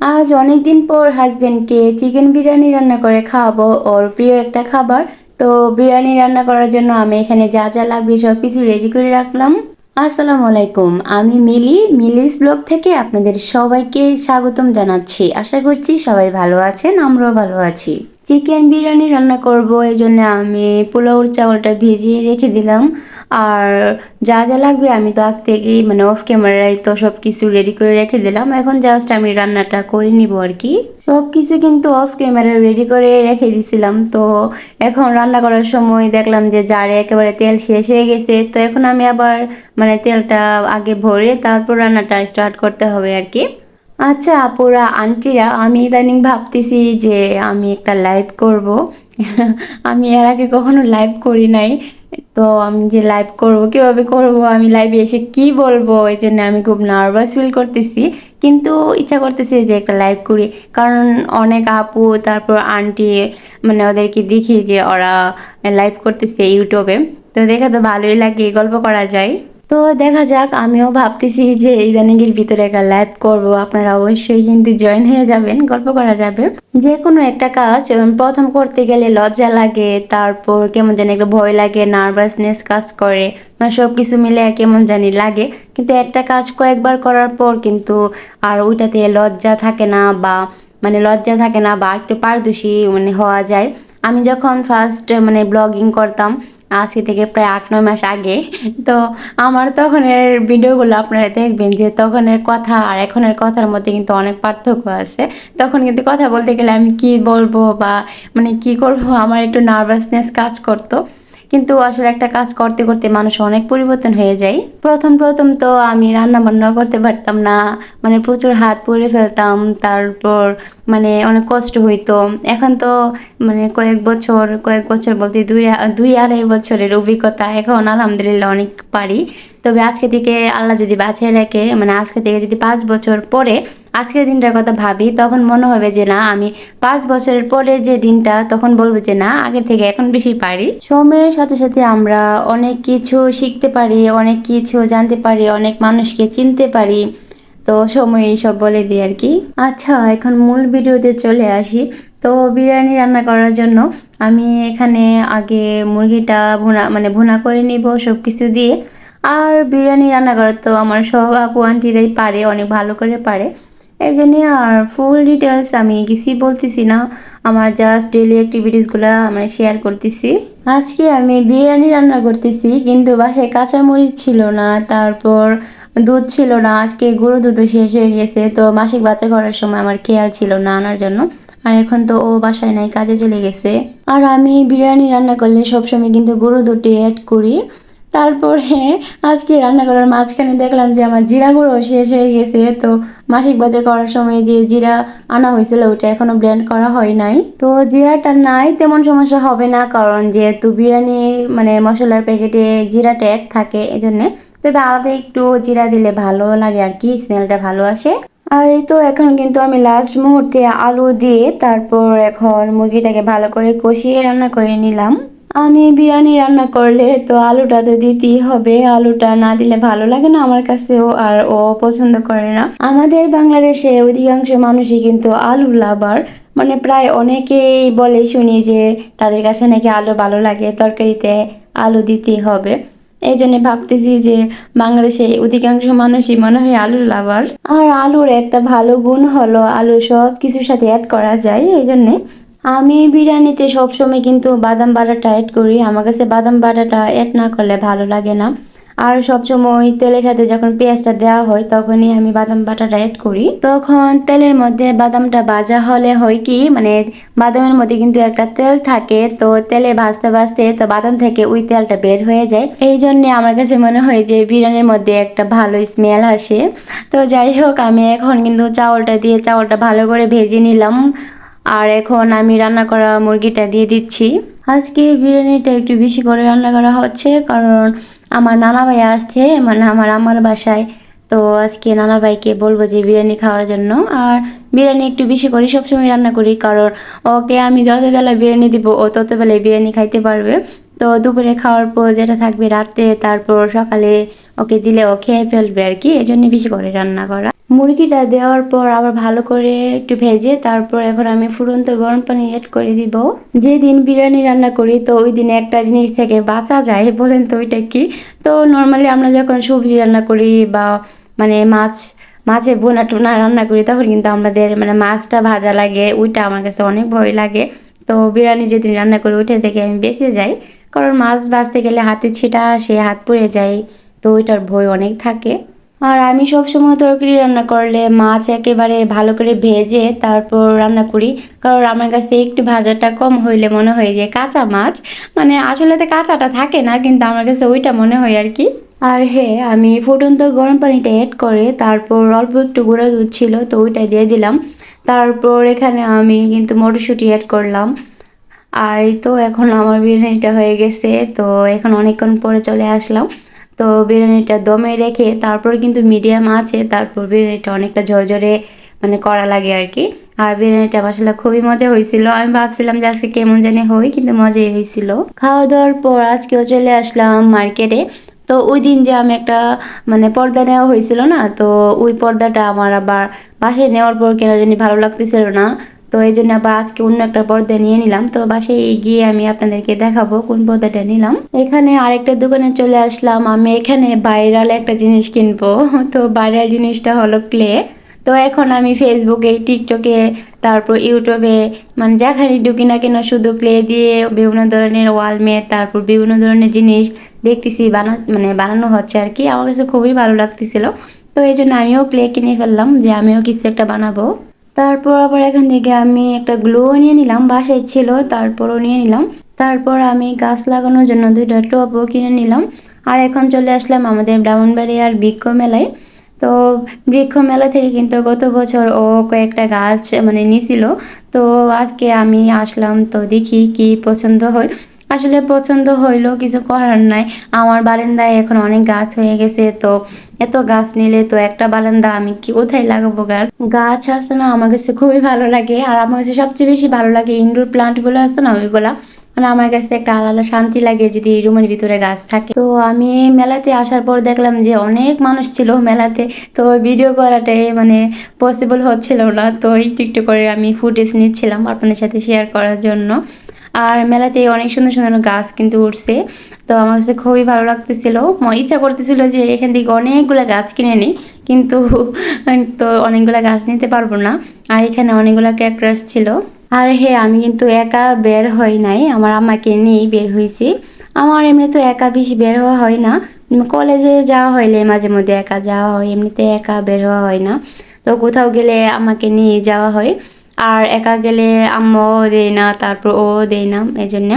আজ অনেক দিন পর হাজবেন্ডকে চিকেন বিরিয়ানি রান্না করে খাওয়াবো ওর প্রিয় একটা খাবার। তো বিরিয়ানি রান্না করার জন্য আমি এখানে যা যা লাগবে সব কিছু রেডি করে রাখলাম। আসসালামু আলাইকুম, আমি মিলি। মিলিস ব্লগ থেকে আপনাদের সবাইকে স্বাগতম জানাচ্ছি। আশা করছি সবাই ভালো আছেন, আমরাও ভালো আছি। চিকেন বিরিয়ানি রান্না করব এই জন্য আমি পোলাওর চাউলটা ভিজিয়ে রেখে দিলাম। আর যা যা লাগবে আমি তো আগ থেকেই মানে অফ ক্যামেরায় তো সব কিছু রেডি করে রেখে দিলাম। এখন জাস্ট আমি রান্নাটা করে নিব আর কি। সব কিছু কিন্তু অফ ক্যামেরা রেডি করে রেখে দিছিলাম। তো এখন রান্না করার সময় দেখলাম যে জারে একেবারে তেল শেষ হয়ে গেছে। তো এখন আমি আবার মানে তেলটা আগে ভরে তারপর রান্নাটা স্টার্ট করতে হবে আর কি। আচ্ছা আপুরা আন্টিরা, আমি ইদানিং ভাবতেছি যে আমি একটা লাইভ করব। আমি এর আগে কখনো লাইভ করি নাই। তো আমি যে লাইভ করব, কীভাবে করব, আমি লাইভে এসে কি বলব, এই জন্য আমি খুব নার্ভাস ফিল করতেছি। কিন্তু ইচ্ছা করতেছে যে একটা লাইভ করি। কারণ অনেক আপু, তারপর আন্টি মানে ওদেরকে দেখি যে ওরা লাইভ করতেছে ইউটিউবে তো দেখে তো ভালোই লাগে, গল্প করা যায়। তো দেখা যাক, আমিও ভাবতেছি যে ইদানিংয়ের ভিতরে একটা লাইভ করব। আপনারা অবশ্যই কিন্তু জয়েন হয়ে যাবেন, গল্প করা যাবে। যে কোনো একটা কাজ প্রথম করতে গেলে লজ্জা লাগে, তারপর কেমন জানি একটা ভয় লাগে নার্ভাসনেস কাজ করে মানে সব কিছু মিলে কেমন জানি লাগে। কিন্তু একটা কাজ কয়েকবার করার পর কিন্তু আর ওইটাতে লজ্জা থাকে না বা মানে লজ্জা থাকে না বা একটু পারদর্শী মানে হওয়া যায়। আমি যখন ফার্স্ট মানে ব্লগিং করতাম আজকে থেকে প্রায় আট, নয় মাস আগে। তো আমার তখনের ভিডিওগুলো আপনারা দেখবেন যে তখনের কথা আর এখনের কথার মধ্যে কিন্তু অনেক পার্থক্য আছে। তখন কিন্তু কথা বলতে গেলে আমি কি বলব বা মানে কি করব? আমার একটু নার্ভাসনেস কাজ করতো। কিন্তু আসলে একটা কাজ করতে করতে মানুষ অনেক পরিবর্তন হয়ে যায়। প্রথম প্রথম তো আমি রান্না বান্না করতে পারতাম না মানে প্রচুর হাত পরে ফেলতাম, তারপর মানে অনেক কষ্ট হইতো। এখন তো মানে কয়েক বছর কয়েক বছর বলতে দুই দুই আড়াই বছরের অভিজ্ঞতা এখন আলহামদুলিল্লাহ অনেক পারি। তবে আজকে থেকে আল্লাহ যদি বাঁচিয়ে রাখে মানে আজকে থেকে যদি পাঁচ বছর পরে আজকের দিনটার কথা ভাবি, তখন মনে হবে যে না, আমি পাঁচ বছরের পরে যে দিনটা, তখন বলব যে না, আগের থেকে এখন বেশি পারি। সময়ের সাথে সাথে আমরা অনেক কিছু শিখতে পারি, অনেক কিছু জানতে পারি, অনেক মানুষকে চিনতে পারি। তো সময় এইসব বলে দিই আর কি। আচ্ছা এখন মূল ভিডিওতে চলে আসি। তো বিরিয়ানি রান্না করার জন্য আমি এখানে আগে মুরগিটা ভুনা মানে ভুনা করে নিব সব কিছু দিয়ে। আর বিরিয়ানি রান্না করার তো আমার সব আপু, আন্টিরাই পারে, অনেক ভালো করে পারে। এই জন্যে আর ফুল ডিটেলস আমি কিছুই বলতেছি না। আমার জাস্ট ডেলি অ্যাক্টিভিটিসগুলো মানে শেয়ার করতেছি। আজকে আমি বিরিয়ানি রান্না করতেছি, কিন্তু বাসায় কাঁচামরিচ ছিল না, তারপর দুধ ছিল না। আজকে গরু দুধও শেষ হয়ে গেছে, তো মাসিক বাচ্চা করার সময় আমার খেয়াল ছিল না আনার জন্য। আর এখন তো ও বাসায় নাই, কাজে চলে গেছে। আর আমি বিরিয়ানি রান্না করলে সবসময় কিন্তু গরু দুধটি অ্যাড করি। তারপর হ্যাঁ আজকে রান্না করার মাঝখানে দেখলাম যে আমার জিরা গুঁড়ো শেষ হয়ে গেছে, তো মাসিক বাজার করার সময় যে জিরা আনা হয়েছিল ওটা এখনও ব্লেন্ড করা হয় নাই। তো জিরাটা নাই, তেমন সমস্যা হবে না, কারণ যেহেতু বিরিয়ানির মানে মশলার প্যাকেটে জিরাটা এক থাকে এজন্যে, তবে আলাদা একটু জিরা দিলে ভালো লাগে আর কি স্মেলটা ভালো আসে। আর এই তো এখন কিন্তু আমি লাস্ট মুহূর্তে আলু দিয়ে তারপর এখন মুরগিটাকে ভালো করে কষিয়ে রান্না করে নিলাম। আমি বিরিয়ানি রান্না করলে তো আলুটা তো দিতেই হবে। আলুটা না দিলে ভালো লাগে না আমার কাছেও আর ও পছন্দ করে না। আমাদের বাংলাদেশে অধিকাংশ মানুষই কিন্তু আলু লাভার। মানে প্রায় অনেকেই বলে শুনি যে তাদের কাছে নাকি আলু ভালো লাগে, তরকারিতে আলু দিতেই হবে। এই জন্য ভাবতেছি যে বাংলাদেশে অধিকাংশ মানুষই মনে হয় আলুর লাভার। আর আলুর একটা ভালো গুণ হলো আলু সব কিছুর সাথে অ্যাড করা যায়, এই জন্যে আমি বিরিয়ানিতে সবসময় কিন্তু বাদাম বাটাটা অ্যাড করি। আমার কাছে বাদাম বাটাটা অ্যাড না করলে ভালো লাগে না। আর সবসময় তেলের সাথে যখন পেঁয়াজটা দেওয়া হয়, তখনই আমি বাদাম বাটাটা অ্যাড করি। তখন তেলের মধ্যে বাদামটা ভাজা হলে হয় কি মানে বাদামের মধ্যে কিন্তু একটা তেল থাকে, তো তেলে ভাজতে ভাজতে তো বাদাম থেকে ওই তেলটা বের হয়ে যায়। এই জন্যে আমার কাছে মনে হয় যে বিরিয়ানির মধ্যে একটা ভালো স্মেল আসে। তো যাই হোক, আমি এখন কিন্তু চাউলটা দিয়ে চাউলটা ভালো করে ভেজে নিলাম। আর এখন আমি রান্না করা মুরগিটা দিয়ে দিচ্ছি। আজকে বিরিয়ানিটা একটু বেশি করে রান্না করা হচ্ছে কারণ আমার নানা ভাই আসছে মানে আমার আমার বাসায়। তো আজকে নানা ভাইকে বলব যে বিরিয়ানি খাওয়ার জন্য। আর বিরিয়ানি একটু বেশি করে সবসময় রান্না করি কারণ ওকে আমি যতবেলা বিরিয়ানি দিব, ও ততবেলায় বিরিয়ানি খাইতে পারবে। তো দুপুরে খাওয়ার পর যেটা থাকবে রাতে তারপর সকালে ওকে দিলে ও খেয়ে ফেলবে আর কি এই জন্য বেশি করে রান্না করা। মুরগিটা দেওয়ার পর আবার ভালো করে একটু ভেজে তারপর এখন আমি ফুরন্ত গরম পানি অ্যাড করে দিব। যেদিন বিরিয়ানি রান্না করি, তো ওই দিন একটা জিনিস থেকে বাঁচা যায়, বলেন তো ওইটা কি? তো নর্মালি আমরা যখন সবজি রান্না করি বা মানে মাছ, মাছে বোনা টোনা রান্না করি, তখন কিন্তু আমাদের মানে মাছটা ভাজা লাগে, ওইটা আমার কাছে অনেক ভয় লাগে। তো বিরিয়ানি যেদিন রান্না করি, ওইটা থেকে আমি বেঁচে যাই। কারণ মাছ বাঁচতে গেলে হাতে ছিটা সে হাত পড়ে যায়, তো ওইটার ভয় অনেক থাকে। আর আমি সবসময় তরকারি রান্না করলে মাছ একেবারে ভালো করে ভেজে তারপর রান্না করি। কারণ আমার কাছে একটু ভাজাটা কম হইলে মনে হয় যে কাঁচা মাছ। মানে আসলে তো কাঁচাটা থাকে না, কিন্তু আমার কাছে ওইটা মনে হয় আর কি। আর হ্যাঁ আমি ফুটন্ত গরম পানিটা অ্যাড করে তারপর অল্প একটু গুঁড়া দুধ ছিল, তো ওইটা দিয়ে দিলাম। তারপর এখানে আমি কিন্তু মটরশুঁটি অ্যাড করলাম। আর এই তো এখন আমার বিরিয়ানিটা হয়ে গেছে, তো এখন অনেকক্ষণ পরে চলে আসলাম। তো বিরিয়ানিটা দমে রেখে তারপর কিন্তু মিডিয়াম আছে, তারপর বিরিয়ানিটা অনেকটা ঝরঝরে মানে করা লাগে আর কি আর বিরিয়ানিটা মশলা খুবই মজা হয়েছিল। আমি ভাবছিলাম যে আজকে কেমন জানি হয়, কিন্তু মজাই হয়েছিল। খাওয়া দাওয়ার পর আজকেও চলে আসলাম মার্কেটে। তো ওই দিন যে আমি একটা মানে পর্দা নেওয়া হয়েছিল না, তো ওই পর্দাটা আমার আবার বাসায় নেওয়ার পর কেন জানি ভালো লাগতেছিল না। তো এই জন্য আবার আজকে অন্য একটা পর্দা নিয়ে নিলাম। তো বাসায় গিয়ে আমি আপনাদেরকে দেখাবো কোন পর্দাটা নিলাম। এখানে আরেকটা দোকানে চলে আসলাম। আমি এখানে ভাইরাল একটা জিনিস কিনবো। তো ভাইরাল জিনিসটা হলো ক্লে। তো এখন আমি ফেসবুকে টিকটকে তারপর ইউটিউবে মানে যেখানে ঢুকি না কেন শুধু প্লে দিয়ে বিভিন্ন ধরনের ওয়ালমেট, তারপর বিভিন্ন ধরনের জিনিস দেখতেছি, বানা মানে বানানো হচ্ছে আর কি। আমার কাছে খুবই ভালো লাগতেছিল। তো এই জন্য আমিও ক্লে কিনে ফেললাম যে আমিও কিছু একটা বানাবো। তারপর আবার এখান থেকে আমি একটা গ্লো নিয়ে নিলাম, বাসায় ছিল, তারপরও নিয়ে নিলাম। তারপর আমি গাছ লাগানোর জন্য দুইটা টপও কিনে নিলাম। আর এখন চলে আসলাম আমাদের ব্রাহ্মণবাড়িয়ার বৃক্ষ মেলায়। তো বৃক্ষ মেলা থেকে কিন্তু গত বছর ও কয়েকটা গাছ মানে নিছিল। তো আজকে আমি আসলাম তো দেখি কি পছন্দ হয়। আসলে পছন্দ হইল, কিছু করার নাই। আমার বারান্দায় এখন অনেক গাছ হয়ে গেছে, তো এত গাছ নিলে তো একটা বারান্দা আমি কি, কোথায় লাগাবো গাছ? গাছ আছে না, আমার কাছে খুবই ভালো লাগে। আর আমার কাছে সবচেয়ে বেশি ভালো লাগে ইনডোর প্লান্টগুলো আছে না, ওইগুলা। মানে আমার কাছে একটা আলাদা শান্তি লাগে যদি এই রুমের ভিতরে গাছ থাকে। তো আমি মেলাতে আসার পর দেখলাম যে অনেক মানুষ ছিল মেলাতে, তো ভিডিও করাটাই মানে পসিবল হচ্ছিল না। তো এই একটু করে আমি ফুটেজ নিচ্ছিলাম আপনাদের সাথে শেয়ার করার জন্য। আর মেলাতে অনেক সুন্দর সুন্দর গাছ কিন্তু উঠছে। তো আমার কাছে খুবই ভালো লাগতেছিল। ইচ্ছা করতেছিল যে এখান থেকে অনেকগুলো গাছ কিনে নিই কিন্তু তো অনেকগুলো গাছ নিতে পারব না। আর এখানে অনেকগুলো ক্যাকটাস ছিল। আর হ্যাঁ আমি কিন্তু একা বের হই নাই। আমার আমাকে নিয়েই বের হয়েছি আমার এমনি তো একা বেশি বের হওয়া হয় না। কলেজে যাওয়া হইলে মাঝে মধ্যে একা যাওয়া হয়, এমনিতে একা বের হওয়া হয় না। তো কোথাও গেলে আমাকে নিয়ে যাওয়া হয়। আর একা গেলে আম্মাও দেয় না, তারপর ও দেয় না এই জন্যে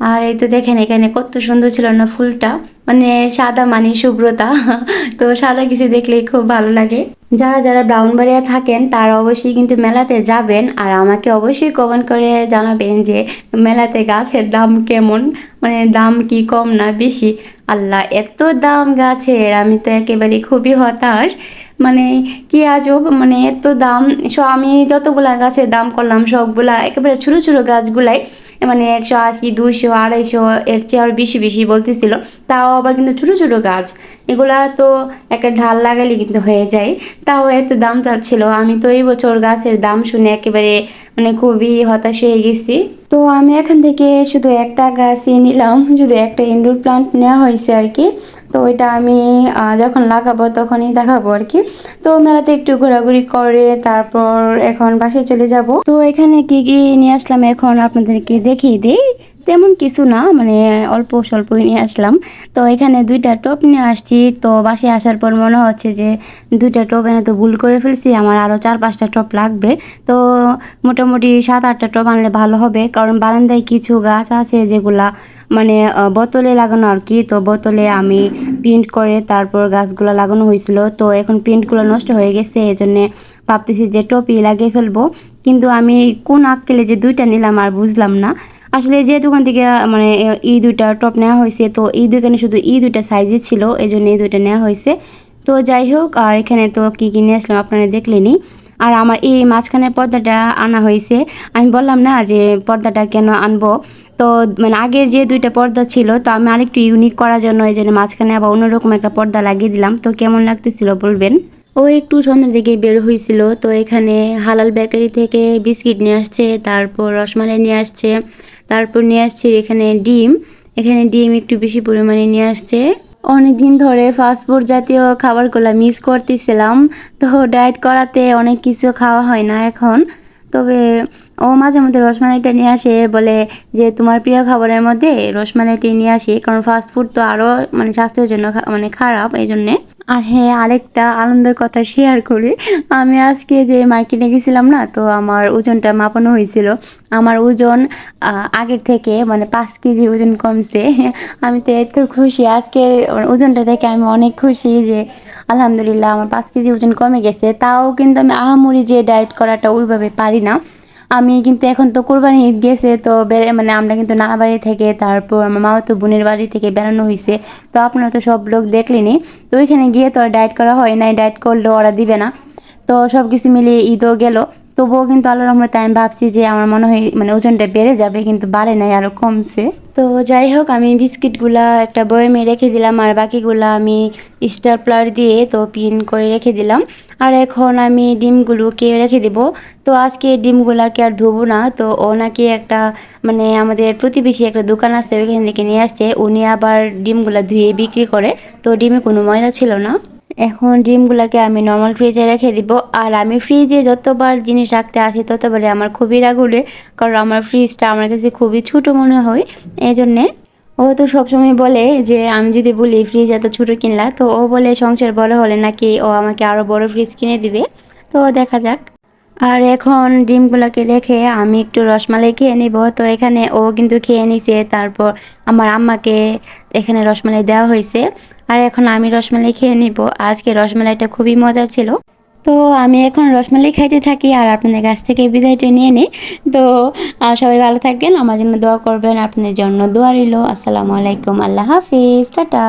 আর এই তো দেখেন এখানে কত সুন্দর ছিল না ফুলটা মানে সাদা মানে শুভ্রতা। তো সাদা কিছু দেখলেই খুব ভালো লাগে। যারা যারা ব্রাউনবাড়িয়া থাকেন, তারা অবশ্যই কিন্তু মেলাতে যাবেন, আর আমাকে অবশ্যই কমেন্ট করে জানাবেন যে মেলাতে গাছের দাম কেমন মানে দাম কি কম না বেশি। আল্লাহ, এত দাম গাছের, আমি তো একেবারে খুবই হতাশ। মানে কি আজব মানে এত দাম সব আমি যতগুলা গাছের দাম করলাম সবগুলা একেবারে ছোটো ছোটো গাছগুলাই মানে একশো আশি, দুইশো, আড়াইশো এর চেয়ে আরও বেশি বেশি বলতেছিল। তাও আবার কিন্তু ছোটো ছোটো গাছ, এগুলা তো একটা ঢাল লাগালে কিন্তু হয়ে যায়। তাও এত দাম চাচ্ছিল, আমি তো এই বছর গাছের দাম শুনে একেবারে মানে খুবই হতাশ হয়ে গেছি। তো আমি এখান থেকে শুধু একটা গাছই নিলাম শুধু একটা ইনডোর প্লান্ট নেওয়া হয়েছে আর কি। তো ওইটা আমি যখন লাগাবো তখনই দেখাবো আর কি। তো মেলাতে একটু ঘোরাঘুরি করে তারপর এখন বাসায় চলে যাব। তো এখানে কি কি নিয়ে আসলাম এখন আপনাদেরকে দেখিয়ে দিই। তেমন কিছু না মানে অল্প স্বল্পই নিয়ে আসলাম। তো এখানে দুইটা টপ নিয়ে আসছি। তো বাসে আসার পর মনে হচ্ছে যে দুইটা টপ এনে তো ভুল করে ফেলছি, আমার আরও চার পাঁচটা টপ লাগবে। তো মোটামুটি সাত আটটা টপ আনলে ভালো হবে, কারণ বারান্দায় কিছু গাছ আছে যেগুলা মানে বোতলে লাগানো আর কি। তো বোতলে আমি প্রিন্ট করে তারপর গাছগুলো লাগানো হয়েছিল। তো এখন প্রিন্টগুলো নষ্ট হয়ে গেছে এই জন্যে ভাবতেছি যে টপই লাগিয়ে ফেলব। কিন্তু আমি কোন আক্কেলে যে দুইটা নিলাম আর বুঝলাম না। আসলে যে দোকান থেকে মানে এই দুইটা টপ নেওয়া হয়েছে, তো এই দোকানে শুধু এই দুইটা সাইজে ছিল এই জন্য এই দুইটা নেওয়া হয়েছে। তো যাই হোক, আর এখানে তো কী কী নিয়ে আসলাম আপনারা দেখলেনি আর আমার এই মাঝখানের পর্দাটা আনা হয়েছে। আমি বললাম না যে পর্দাটা কেন আনব? তো মানে আগের যে দুইটা পর্দা ছিল, তো আমি আরেকটু ইউনিক করার জন্য এই জন্য মাঝখানে আবার অন্যরকম একটা পর্দা লাগিয়ে দিলাম। তো কেমন লাগতেছিল বলবেন? ও একটু সন্ধ্যার দিকে বের হয়েছিল তো এখানে হালাল বেকারি থেকে বিস্কিট নিয়ে আসছে, তারপর রসমালাই নিয়ে আসছে, তারপর নিয়ে আসছে এখানে ডিম এখানে ডিম একটু বেশি পরিমাণে নিয়ে আসছে। অনেক দিন ধরে ফাস্টফুড জাতীয় খাবারগুলো মিস করতেছিলাম, তো ডায়েট করাতে অনেক কিছু খাওয়া হয় না এখন। তবে ও মাঝে মধ্যে রসমালাইটা নিয়ে আসে, বলে যে তোমার প্রিয় খাবারের মধ্যে রসমালাইটি নিয়ে আসি, কারণ ফাস্টফুড তো আরও মানে স্বাস্থ্যের জন্য মানে খারাপ এই জন্যে আর হ্যাঁ আরেকটা আনন্দের কথা শেয়ার করি। আমি আজকে যে মার্কেটে গেছিলাম না, তো আমার ওজনটা মাপানো হয়েছিল। আমার ওজন আগের থেকে মানে পাঁচ কেজি ওজন কমছে। আমি তো এত খুশি। আজকে ওজনটা দেখে আমি অনেক খুশি যে আলহামদুলিল্লাহ আমার পাঁচ কেজি ওজন কমে গেছে। তাও কিন্তু আমি আহামরি যে ডায়েট করাটা ওইভাবে পারি না। আমি কিন্তু এখন তো কোরবানি ঈদ গেছে, তো বেড়ে মানে আমরা কিন্তু নানা বাড়ি থেকে, তারপর আমার মামা তো বোনের বাড়ি থেকে বেড়ানো হয়েছে তো আপনারা তো সব লোক দেখলেনি, তো ওইখানে গিয়ে তো ডায়েট করা হয় নাই ডায়েট করলে ওরা দিবে না, তো সব কিছু মিলিয়ে ঈদও গেল। তবুও কিন্তু আল্লাহ রহমতে আমি ভাবছি যে আমার মনে হয় মানে ওজনটা বেড়ে যাবে, কিন্তু বাড়ে নাই আরও কমছে। তো যাই হোক, আমি বিস্কিটগুলা একটা বয়মে রেখে দিলাম, আর বাকিগুলা আমি স্টার স্টাপলার দিয়ে তো পিন করে রেখে দিলাম। আর এখন আমি ডিমগুলোকে রেখে দেব। তো আজকে ডিমগুলাকে আর ধোবো না। তো ও নাকি একটা মানে আমাদের প্রতিবেশী একটা দোকান আছে, ওইখান থেকে নিয়ে আসছে। উনি আবার ডিমগুলা ধুয়ে বিক্রি করে। তো ডিমে কোনো ময়লা ছিল না। এখন ডিমগুলোকে আমি নর্মাল ফ্রিজে রেখে দিব। আর আমি ফ্রিজে যতবার জিনিস রাখতে আসি, ততবারই আমার খুবই রাগ উঠে। কারণ আমার ফ্রিজটা আমার কাছে খুবই ছোটো মনে হয়। এই জন্যে ও তো সবসময় বলে যে, আমি যদি বলি ফ্রিজ এত ছোটো কিনলা? তো ও বলে, সংসার বড় হলে নাকি ও আমাকে আরও বড় ফ্রিজ কিনে দিবে? তো দেখা যাক। আর এখন ডিমগুলোকে রেখে আমি একটু রসমালাই খেয়ে নিব। তো এখানে ও কিন্তু খেয়ে নিছে। তারপর আমার আম্মাকে এখানে রসমালাই দেওয়া হয়েছে। আর এখন আমি রসমালাই খেয়ে নিব। আজকে রসমালাইটা খুবই মজা ছিল। তো আমি এখন রসমালাই খাইতে থাকি আর আপনাদের কাছ থেকে বিদায়টা নিয়ে নিই। তো সবাই ভালো থাকবেন, আমার জন্য দোয়া করবেন, আপনাদের জন্য দোয়া রইল। আসসালামু আলাইকুম, আল্লাহ হাফিজ, টাটা।